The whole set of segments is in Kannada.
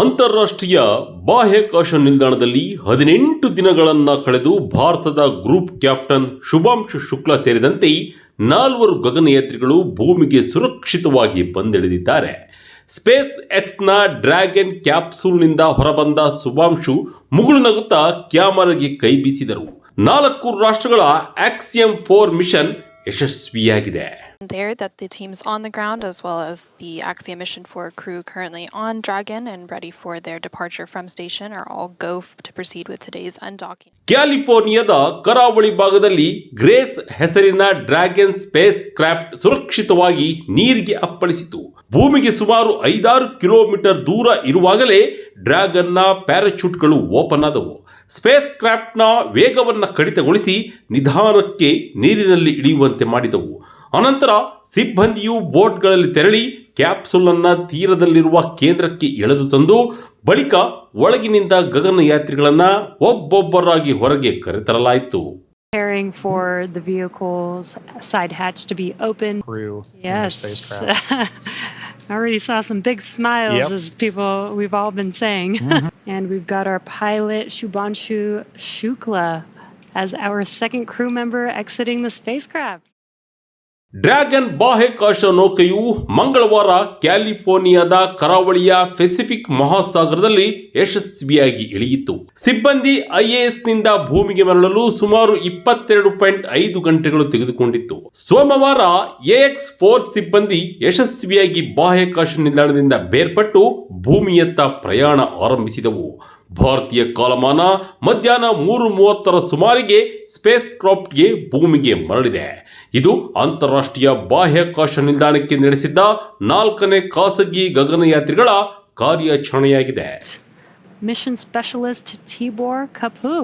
ಅಂತಾರಾಷ್ಟ್ರೀಯ ಬಾಹ್ಯಾಕಾಶ ನಿಲ್ದಾಣದಲ್ಲಿ ಹದಿನೆಂಟು ದಿನಗಳನ್ನು ಕಳೆದು ಭಾರತದ ಗ್ರೂಪ್ ಕ್ಯಾಪ್ಟನ್ ಶುಭಾಂಶು ಶುಕ್ಲಾ ಸೇರಿದಂತೆ ನಾಲ್ವರು ಗಗನಯಾತ್ರಿಗಳು ಭೂಮಿಗೆ ಸುರಕ್ಷಿತವಾಗಿ ಬಂದಿಳಿದಿದ್ದಾರೆ. ಸ್ಪೇಸ್ ಎಕ್ಸ್ನ ಡ್ರ್ಯಾಗನ್ ಕ್ಯಾಪ್ಸೂಲ್ನಿಂದ ಹೊರಬಂದ ಶುಭಾಂಶು ಮುಗುಳು ನಗುತ್ತಾ ಕ್ಯಾಮರಾಗೆ ಕೈ ಬೀಸಿದರು. ನಾಲ್ಕು ರಾಷ್ಟ್ರಗಳ ಆಕ್ಸಿಯಂ ಫೋರ್ ಮಿಷನ್ ಯಶಸ್ವಿಯಾಗಿದೆ there that the teams on the ground as well as the Axiom Mission 4 crew currently on Dragon and ready for their departure from station are all go to proceed with today's undocking. ಕ್ಯಾಲಿಫೋರ್ನಿಯಾದ ಕರಾವಳಿ ಭಾಗದಲ್ಲಿ ಗ್ರೇಸ್ ಹೆಸರಿನ ಡ್ರ್ಯಾಗನ್ ಸ್ಪೇಸ್ ಕ್ರಾಫ್ಟ್ ಸುರಕ್ಷಿತವಾಗಿ ನೀರಿಗೆ ಅಪ್ಪಳಿಸಿತು ಭೂಮಿಗೆ ಸುಮಾರು ಐದಾರು ಕಿಲೋಮೀಟರ್ ದೂರ ಇರುವಾಗಲೇ ಡ್ರ್ಯಾಗನ್ನ ಪ್ಯಾರಾಚೂಟ್ಗಳು ಓಪನ್ ಆದವು ಸ್ಪೇಸ್ ಕ್ರಾಫ್ಟ್ನ ವೇಗವನ್ನು ಕಡಿತಗೊಳಿಸಿ ನಿಧಾನಕ್ಕೆ ನೀರಿನಲ್ಲಿ ಇಳಿಯುವಂತೆ ಮಾಡಿದವು ಅನಂತರ ಸಿಬ್ಬಂದಿಯು ಬೋಟ್ಗಳಲ್ಲಿ ತೆರಳಿ ಕ್ಯಾಪ್ಸುಲ್ ಅನ್ನ ತೀರದಲ್ಲಿರುವ ಕೇಂದ್ರಕ್ಕೆ ಎಳೆದು ತಂದು ಬಳಿಕ ಒಳಗಿನಿಂದ ಗಗನಯಾತ್ರಿಗಳನ್ನ ಒಬ್ಬೊಬ್ಬರಾಗಿ ಹೊರಗೆ ಕರೆತರಲಾಯಿತು preparing for the vehicle's side hatch to be open. crew Yes. I already saw some big smiles Yep. as people we've all been saying. Mm-hmm. and we've got our pilot Shubhanshu Shukla as our second crew member exiting the spacecraft. Dragon ಬಾಹ್ಯಾಕಾಶ ನೌಕೆಯು ಮಂಗಳವಾರ ಕ್ಯಾಲಿಫೋರ್ನಿಯಾದ ಕರಾವಳಿಯ ಪೆಸಿಫಿಕ್ ಮಹಾಸಾಗರದಲ್ಲಿ ಯಶಸ್ವಿಯಾಗಿ ಇಳಿಯಿತು. ಸಿಬ್ಬಂದಿ ಐಎಎಸ್ನಿಂದ ಭೂಮಿಗೆ ಮರಳಲು ಸುಮಾರು ಇಪ್ಪತ್ತೆರಡು ಪಾಯಿಂಟ್ ಐದು ಗಂಟೆಗಳು ತೆಗೆದುಕೊಂಡಿತ್ತು. ಸೋಮವಾರ ಎಎಕ್ಸ್ ಫೋರ್ ಸಿಬ್ಬಂದಿ ಯಶಸ್ವಿಯಾಗಿ ಬಾಹ್ಯಾಕಾಶ ನಿಲ್ದಾಣದಿಂದ ಬೇರ್ಪಟ್ಟು ಭೂಮಿಯತ್ತ ಪ್ರಯಾಣ ಆರಂಭಿಸಿದವು. ಭಾರತೀಯ ಕಾಲಮಾನ ಮಧ್ಯಾಹ್ನ ಮೂರು ಮೂವತ್ತರ ಸುಮಾರಿಗೆ ಸ್ಪೇಸ್ ಕ್ರಾಫ್ಟ್ಗೆ ಭೂಮಿಗೆ ಮರಳಿದೆ. ಇದು ಅಂತಾರಾಷ್ಟ್ರೀಯ ಬಾಹ್ಯಾಕಾಶ ನಿಲ್ದಾಣಕ್ಕೆ ನಡೆಸಿದ್ದ ನಾಲ್ಕನೇ ಖಾಸಗಿ ಗಗನಯಾತ್ರಿಗಳ ಕಾರ್ಯಾಚರಣೆಯಾಗಿದೆ. Mission specialist Tibor Kapu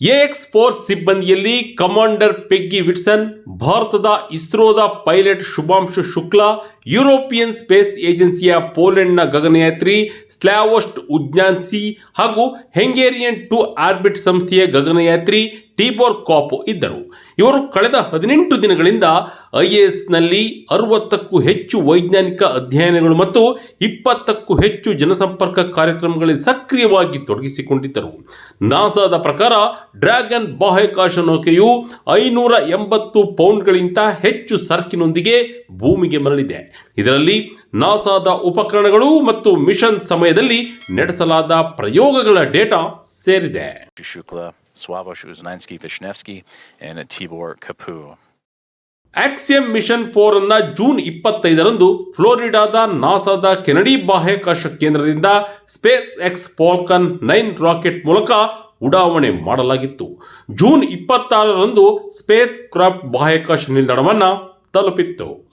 AX four ಸಿಬ್ಬಂದಿಯಲ್ಲಿ commander Peggy Whitson ಭಾರತದ ಇಸ್ರೋದ pilot Shubhanshu Shukla European space ಏಜೆನ್ಸಿಯ ಪೋಲೆಂಡ್ನ ಗಗನಯಾತ್ರಿ ಸ್ಲಾವೋಸ್ಟ್ ಉಜ್ಞಾನ್ಸಿ ಹಾಗೂ ಹೆಂಗೇರಿಯನ್ ಟು ಆರ್ಬಿಟ್ ಸಂಸ್ಥೆಯ ಗಗನಯಾತ್ರಿ ಟಿಬೋರ್ ಕಾಪು ಇದ್ದರು. ಇವರು ಕಳೆದ ಹದಿನೆಂಟು ದಿನಗಳಿಂದ ಐಎಎಸ್ನಲ್ಲಿ ಅರವತ್ತಕ್ಕೂ ಹೆಚ್ಚು ವೈಜ್ಞಾನಿಕ ಅಧ್ಯಯನಗಳು ಮತ್ತು ಇಪ್ಪತ್ತಕ್ಕೂ ಹೆಚ್ಚು ಜನಸಂಪರ್ಕ ಕಾರ್ಯಕ್ರಮಗಳಲ್ಲಿ ಸಕ್ರಿಯವಾಗಿ ತೊಡಗಿಸಿಕೊಂಡಿದ್ದರು. ನಾಸಾದ ಪ್ರಕಾರ ಡ್ರ್ಯಾಗನ್ ಬಾಹ್ಯಾಕಾಶ ನೌಕೆಯು ಐನೂರ ಎಂಬತ್ತು ಪೌಂಡ್ಗಳಿಗಿಂತ ಹೆಚ್ಚು ಸರ್ಕಿನೊಂದಿಗೆ ಭೂಮಿಗೆ ಮರಳಿದೆ. ಇದರಲ್ಲಿ ನಾಸಾದ ಉಪಕರಣಗಳು ಮತ್ತು ಮಿಷನ್ ಸಮಯದಲ್ಲಿ ನಡೆಸಲಾದ ಪ್ರಯೋಗಗಳ ಡೇಟಾ ಸೇರಿದೆ. ಆಕ್ಸಿಯಂ ಮಿಷನ್ ಫೋರ್ ಅನ್ನ ಜೂನ್ ಇಪ್ಪತ್ತೈದರಂದು ಫ್ಲೋರಿಡಾದ ನಾಸಾದ ಕೆನಡಿ ಬಾಹ್ಯಾಕಾಶ ಕೇಂದ್ರದಿಂದ SpaceX Falcon nine rocket ಮೂಲಕ ಉಡಾವಣೆ ಮಾಡಲಾಗಿತ್ತು. ಜೂನ್ ಇಪ್ಪತ್ತಾರರಂದು ಸ್ಪೇಸ್ ಕ್ರಾಫ್ಟ್ ಬಾಹ್ಯಾಕಾಶ ನಿಲ್ದಾಣವನ್ನು ತಲುಪಿತ್ತು.